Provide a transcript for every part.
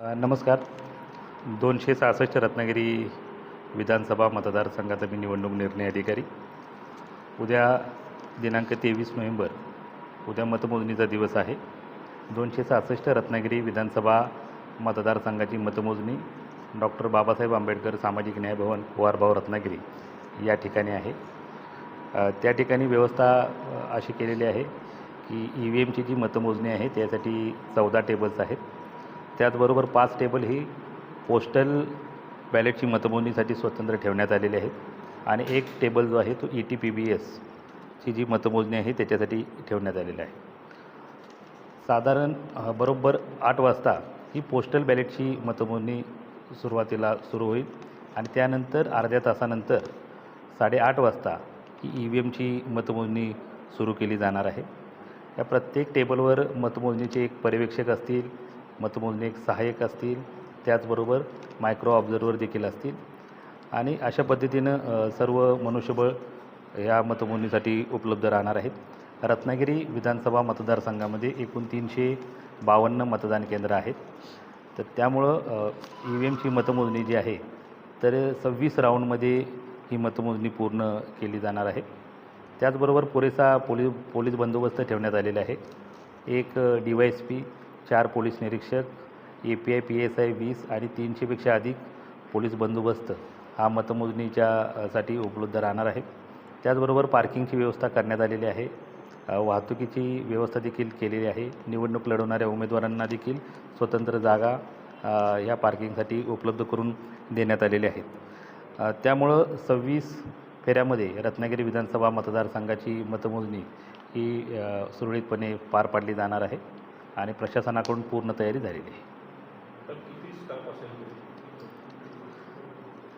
नमस्कार. दोनशे सहासष्ट रत्नागिरी विधानसभा मतदारसंघाचा मी निवडणूक निर्णय अधिकारी. उद्या दिनांक तेवीस नोव्हेंबर उद्या मतमोजणीचा दिवस आहे. दोनशे सहासष्ट रत्नागिरी विधानसभा मतदारसंघाची मतमोजणी डॉक्टर बाबासाहेब आंबेडकर सामाजिक न्याय भवन कुवारभाव रत्नागिरी या ठिकाणी आहे. त्या ठिकाणी व्यवस्था अशी केलेली आहे की ई व्ही एमची जी मतमोजणी आहे त्यासाठी चौदा टेबल्स आहेत. त्याचबरोबर पाच टेबल ही पोस्टल बॅलेटची मतमोजणीसाठी स्वतंत्र ठेवण्यात आलेली आहेत. आणि एक टेबल जो आहे तो ई टी पी बी एसची जी मतमोजणी आहे त्याच्यासाठी ठेवण्यात आलेली आहे. साधारण बरोबर आठ वाजता ही पोस्टल बॅलेटची मतमोजणी सुरुवातीला सुरू होईल. आणि त्यानंतर अर्ध्या तासानंतर साडेआठ वाजता ही ई व्ही एमची मतमोजणी सुरू केली जाणार आहे. या प्रत्येक टेबलवर मतमोजणीचे एक पर्यवेक्षक असतील मतमोजणी एक सहाय्यक असतील त्याचबरोबर मायक्रो ऑब्झर्वर देखील असतील. आणि अशा पद्धतीनं सर्व मनुष्यबळ या मतमोजणीसाठी उपलब्ध राहणार आहेत. रत्नागिरी विधानसभा मतदारसंघामध्ये एकूण तीनशे बावन्न मतदान केंद्र आहेत. तर त्यामुळं ई व्ही एमची मतमोजणी जी आहे तर सव्वीस राऊंडमध्ये ही मतमोजणी पूर्ण केली जाणार आहे. त्याचबरोबर पुरेसा पोलीस पोलीस बंदोबस्त ठेवण्यात आलेला आहे. एक डी वाय एस पी चार पोलीस निरीक्षक A P I P S I वीस आणि तीनशेपेक्षा अधिक पोलीस बंदोबस्त हा मतमोजणीच्या साठी उपलब्ध राहणार आहे. त्याचबरोबर पार्किंगची व्यवस्था करण्यात आलेली आहे. वाहतुकीची व्यवस्था देखील केलेली आहे. निवडणूक लढवणाऱ्या उमेदवारांना देखील स्वतंत्र जागा ह्या पार्किंगसाठी उपलब्ध करून देण्यात आलेल्या आहेत. त्यामुळं सव्वीस फेऱ्यामध्ये रत्नागिरी विधानसभा मतदारसंघाची मतमोजणी ही सुरळीतपणे पार पाडली जाणार आहे. आणि प्रशासनाकडून पूर्ण तयारी झालेली आहे.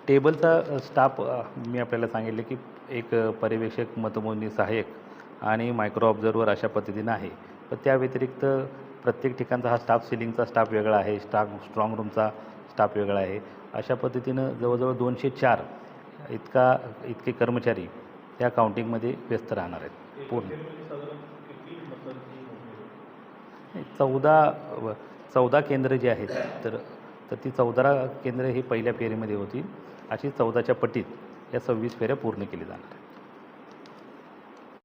टेबलचा स्टाफ मी आपल्याला सांगितले की एक पर्यवेक्षक मतमोजणी सहाय्यक आणि मायक्रो ऑब्झर्वर अशा पद्धतीनं आहे. पण त्या व्यतिरिक्त प्रत्येक ठिकाणचा हा स्टाफ सिलिंगचा स्टाफ वेगळा आहे. स्टाफ स्ट्रॉंग रूमचा स्टाफ वेगळा आहे. अशा पद्धतीनं जवळजवळ दोनशे चार इतका इतके कर्मचारी त्या काउंटिंगमध्ये व्यस्त राहणार आहेत. पूर्ण. चौदा चौदा केंद्र जी आहेत तर तर ती चौदा केंद्र ही पहिल्या फेरीमध्ये होती. अशी चौदाच्या पटीत या सव्वीस फेऱ्या पूर्ण केली जाणार